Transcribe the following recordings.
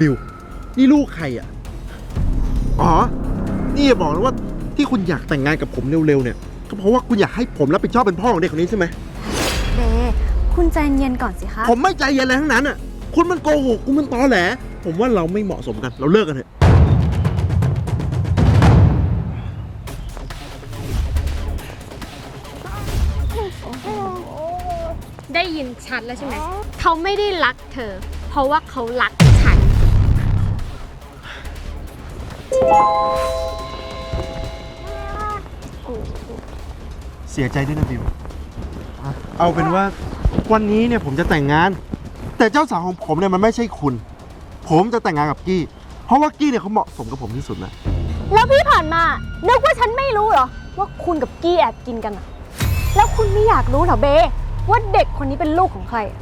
บิว นี่ลูกใครอะ อ๋อ นี่อย่าบอกนะว่าที่คุณอยากแต่งงานกับผมเร็วๆเนี่ย ก็เพราะว่าคุณอยากให้ผมรับผิดชอบเป็นพ่อของเด็กคนนี้ใช่ไหม เบคุณใจเย็นก่อนสิคะ ผมไม่ใจเย็นอะไรทั้งนั้นอะ คุณมันโกหกคุณมันตอแหล ผมว่าเราไม่เหมาะสมกัน เราเลิกกันเถอะ ได้ยินชัดแล้วใช่ไหม เขาไม่ได้รักเธอ เพราะว่าเขารัก เสียใจด้วยนะบิวเอาเป็นว่าวันนี้เนี่ยผมจะแต่งงาน แต่เจ้าสาวของผมเนี่ยมันไม่ใช่คุณ ผมจะแต่งงานกับกี้ เพราะว่ากี้เนี่ยเขาเหมาะสมกับผมที่สุดนะแล้วพี่ผ่านมา นึกว่าฉันไม่รู้เหรอ ว่าคุณกับกี้แอบกินกันอะแล้วคุณไม่อยากรู้เหรอเบ ว่าเด็กคนนี้เป็นลูกของใครอะ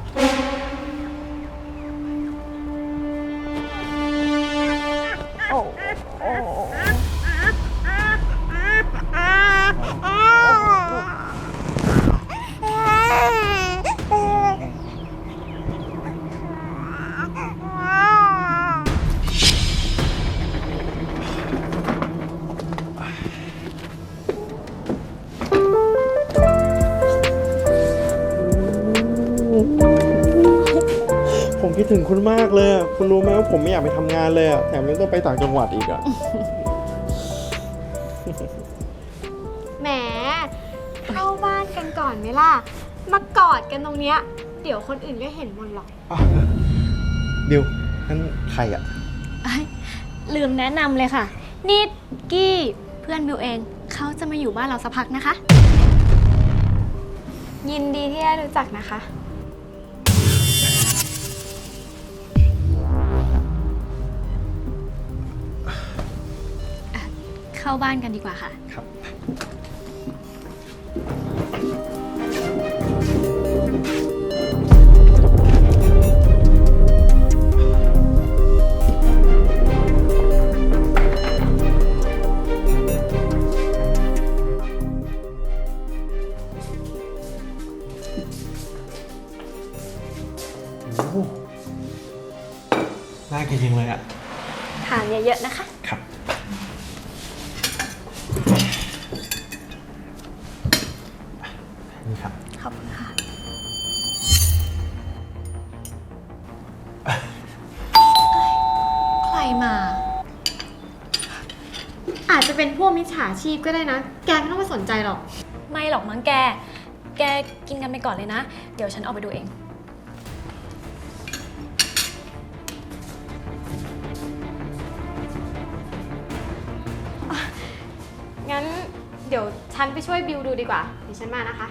ถึงคุณมากเลยอะคุณรู้ไหมว่าผมไม่อยากไปทำงานเลยอะแถมยังต้องไปต่างจังหวัดอีกอะ แหมเข้าบ้านกันก่อนไหมล่ะ มากอดกันตรงเนี้ย เดี๋ยวคนอื่นก็เห็นหมดหรอกบิวนั่นใครอะลืมแนะนำเลยค่ะ นี่กี้เพื่อนบิวเอง เขาจะมาอยู่บ้านเราสักพักนะคะ ยินดีที่ได้รู้จักนะคะ เข้าบ้านกันดีกว่าค่ะ ครับโอ้โหน่ากินจริงเลยอะทานเยอะๆนะคะ มา อาจจะเป็นพวกมิจฉาชีพก็ได้นะ แกไม่ต้องไปสนใจหรอก ไม่หรอกมั้งแก แกกินกันไปก่อนเลยนะ เดี๋ยวฉันออกไปดูเอง งั้นเดี๋ยวฉันไปช่วยบิวดูดีกว่า เดี๋ยวฉันมานะคะ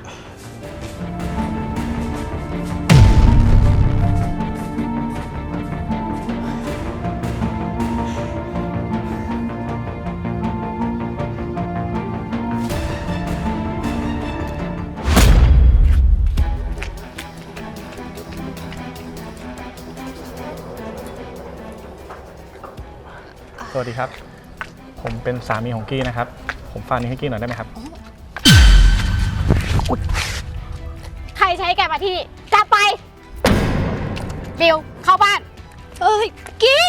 สวัสดีครับ ผมเป็นสามีของกี้นะครับ ผมฝากนี้ให้กี้หน่อยได้ไหมครับ ใครใช้แกมาที่กลับไป บิวเข้าบ้าน เอ้ย กี้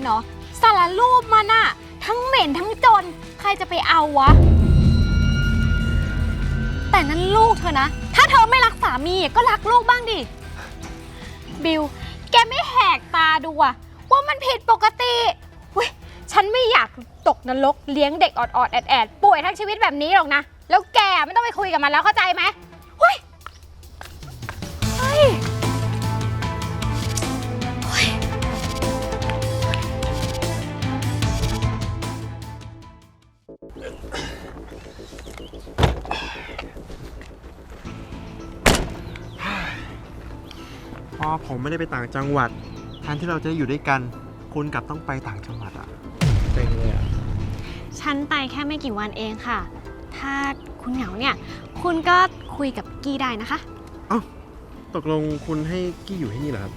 เนเหรอสารรูปมันอะทั้งเหม็นทั้งจน ใครจะไปเอาวะ แต่นั่นลูกเธอนะ ถ้าเธอไม่รักสามีก็รักลูกบ้างดิ บิว แกไม่แหกตาดูอะว่ามันผิดปกติเว้ยฉันไม่อยากตกนรกเลี้ยงเด็กออดๆแอดๆป่วยทั้งชีวิตแบบนี้หรอกนะ แล้วแกไม่ต้องไปคุยกับมันแล้วเข้าใจไหมเฮ้ย ผมไม่ได้ไปต่างจังหวัดแทนที่เราจะอยู่ด้วยกัน คุณกลับต้องไปต่างจังหวัดอะเซ็งเลยอะฉันไปแค่ไม่กี่วันเองค่ะ ถ้าคุณเหงาเนี่ย คุณก็คุยกับกี้ได้นะคะ ตกลงคุณให้กี้อยู่ที่นี่เหรอครับ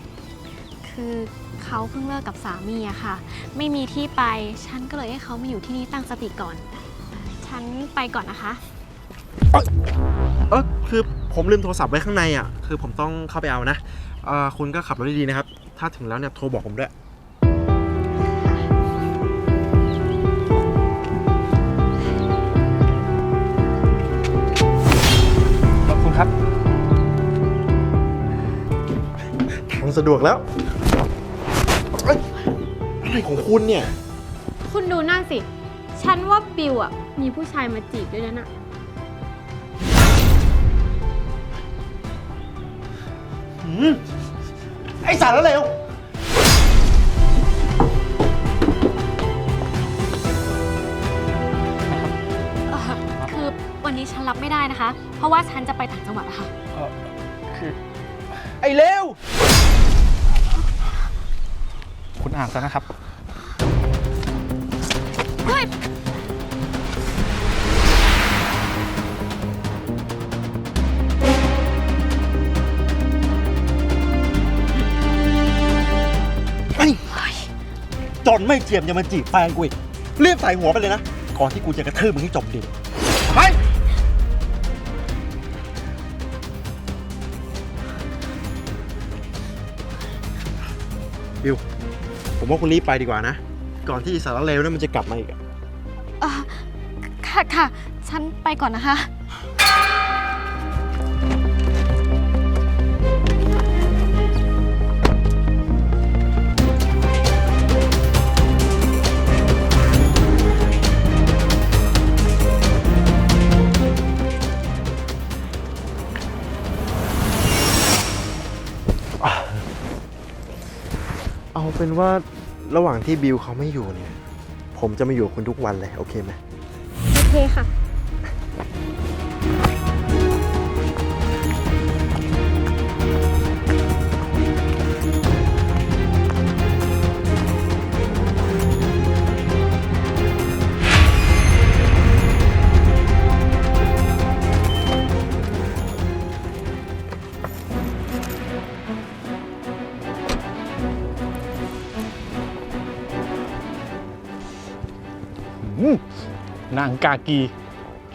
คือเขาเพิ่งเลิกกับสามีอะค่ะ ไม่มีที่ไป ฉันก็เลยให้เขามาอยู่ที่นี่ตั้งสติก่อน ฉันไปก่อนนะคะ เออคือผมลืมโทรศัพท์ไว้ข้างในอะคือผมต้องเข้าไปเอานะเอ่อ คุณก็ขับรถดีๆนะครับ ถ้าถึงแล้วเนี่ยโทรบอกผมด้วยขอบคุณครับทางสะดวกแล้วเอ้ยอะไรของคุณเนี่ย คุณดูนั่นสิ ฉันว่าบิวอะ มีผู้ชายมาจีบด้วยนะน่ะ หืมไอสารแล้วเร็ว เอ่อคือวันนี้ฉันรับไม่ได้นะคะ เพราะว่าฉันจะไปต่างจังหวัดอะค่ะเอ่อคือไอเร็ว คุณอ่านซะนะครับไจนไม่เจียมยังมาจีบแฟนกูอีกรีบใส่หัวไปเลยนะ ก่อนที่กูจะกระทืบมึงให้จมดินไปบิวผมว่าคุณรีบไปดีกว่านะ ก่อนที่สารเลวนั่นมันจะกลับมาอีกอะ เอ่อค่ะค่ะ ฉันไปก่อนนะคะ เอาเป็นว่าระหว่างที่บิวเขาไม่อยู่เนี่ย ผมจะมาอยู่กับคุณทุกวันเลย โอเคไหม โอเคค่ะางกากี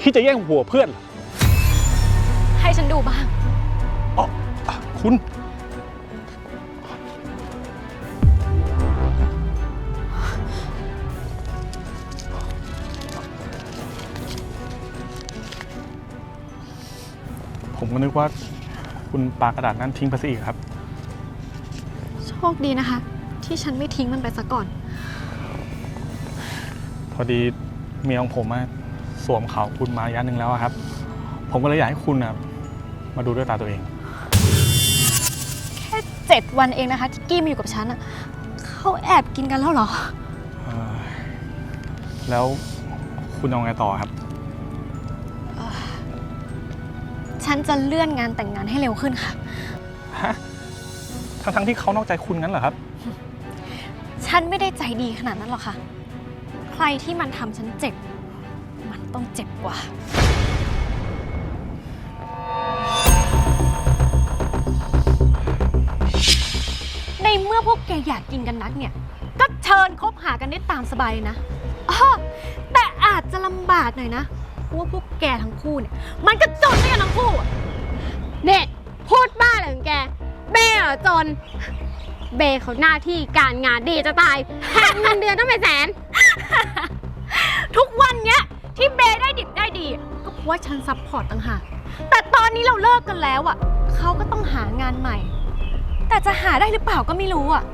ที่จะแย่งหัวเพื่อนเหรอให้ฉันดูบ้าง อ๋ออะคุณ ผมก็นึกว่าคุณปากระดาษนั้นทิ้งไปซะอีกครับ โชคดีนะคะ ที่ฉันไม่ทิ้งมันไปซะก่อน พอดี เมียของผมอะสวมเขาคุณมาระยะหนึ่งแล้วอะครับ ผมก็เลยอยากให้คุณนะมาดูด้วยตาตัวเอง แค่เจ็ดวันเองนะคะที่กี้มาอยู่กับฉันอะเขาแอบกินกันแล้วเหรอ เอ่อแล้วคุณเอาไงต่อครับ ฉันจะเลื่อนงานแต่งงานให้เร็วขึ้นค่ะ ฮะ ทั้งๆที่เขานอกใจคุณงั้นเหรอครับ ฉันไม่ได้ใจดีขนาดนั้นหรอกค่ะใค รที่มันทำฉันเจ็บ มันต้องเจ็บกว่า ในเมื่อพวกแกอยากกินกันนักเนี่ย ก็เชิญคบหากันได้ตามสบายเลยนะอ้อแต่อาจจะลำบากหน่อยนะเพราะว่าพวกแกทั้งคู่เนี่ย มันก็จนด้วยกันทั้งคู่อะ เนี่ยพูดบ้าเลยของแกเบ้เหรอจน เบ้เขาหน้าที่การงานดีจะตายแถมเงินเดือนต้องเป็นแสน ทุกวันเนี้ยที่เบย์ได้ดิบได้ดีอะก็เพราะว่าฉันซัพพอร์ตต่างหากแต่ตอนนี้เราเลิกกันแล้วอะเขาก็ต้องหางานใหม่ แต่จะหาได้หรือเปล่าก็ไม่รู้อะ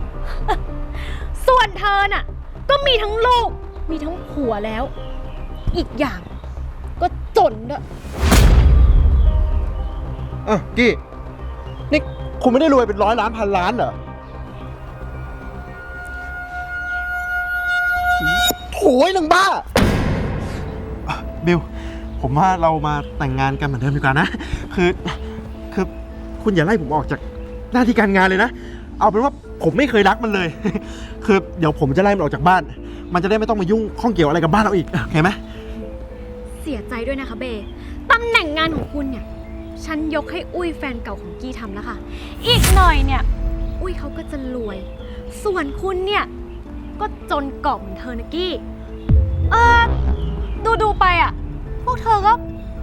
ส่วนเธอน่ะ ก็มีทั้งลูก มีทั้งผัวแล้ว อีกอย่าง ก็จนด้วยอะกี้นี่คุณไม่ได้รวยเป็นร้อยล้านพันล้านเหรอ โถยหนึ่งบ้าอะบิลผมว่าเรามาแต่งงานกันเหมือนเดิมดีกว่านะ คือคือคุณอย่าไล่ผมออกจากหน้าที่การงานเลยนะ เอาเป็นว่าผมไม่เคยรักมันเลย คือเดี๋ยวผมจะไล่มันออกจากบ้าน มันจะได้ไม่ต้องมายุ่งข้องเกี่ยวอะไรกับบ้านเราอีกโอเคไหมเสียใจด้วยนะคะเบย์ตำแหน่งงานของคุณเนี่ย ฉันยกให้อุ้ยแฟนเก่าของกี้ทำแล้วค่ะ อีกหน่อยเนี่ย อุ้ยเขาก็จะรวย ส่วนคุณเนี่ย ก็จนกรอบเหมือนเธอนะกี้ เออดูดูๆไปอะ พวกเธอก็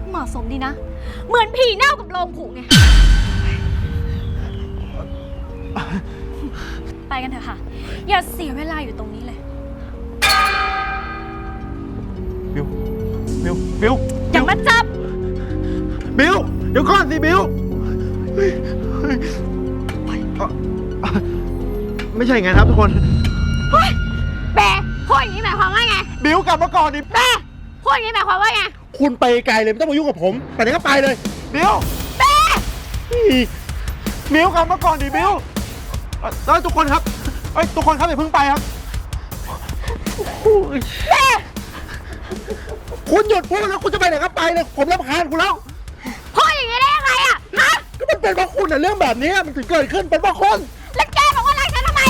เหมาะสมดีนะ เหมือนผีเน่ากับโลงผุไง ไปกันเถอะค่ะ อย่าเสียเวลาอยู่ตรงนี้เลย บิว บิว บิว อย่ามาจับ บิว เดี๋ยวก่อนสิบิวเฮ้ยเฮ้ยเอ่อเอ่อไม่ใช่อย่างนั้นครับทุกคนแบพู บิวกลับมาก่อนดิแม่พูดอย่างนี้หมายความว่าไงคุณไปไกลเลยไม่ต้องมายุ่งกับผมไปไหนก็ไปเลย บิวแม่อีบิวกลับมาก่อนดิบิวเอ่อเอ้ยทุกคนครับไอ้ทุกคนครับอย่าเพิ่งไปครับแม่คุณหยุดพูดแล้วคุณจะไปไหนก็ไปเลย ผมรับคานคุณแล้วพูดอย่างนี้ได้ยังไงอะฮะก็มันเป็นเพราะคุณนะเรื่องแบบนี้มันถึงเกิดขึ้นเป็นเพราะคนแล้วแกบอกว่ารักฉันทำไม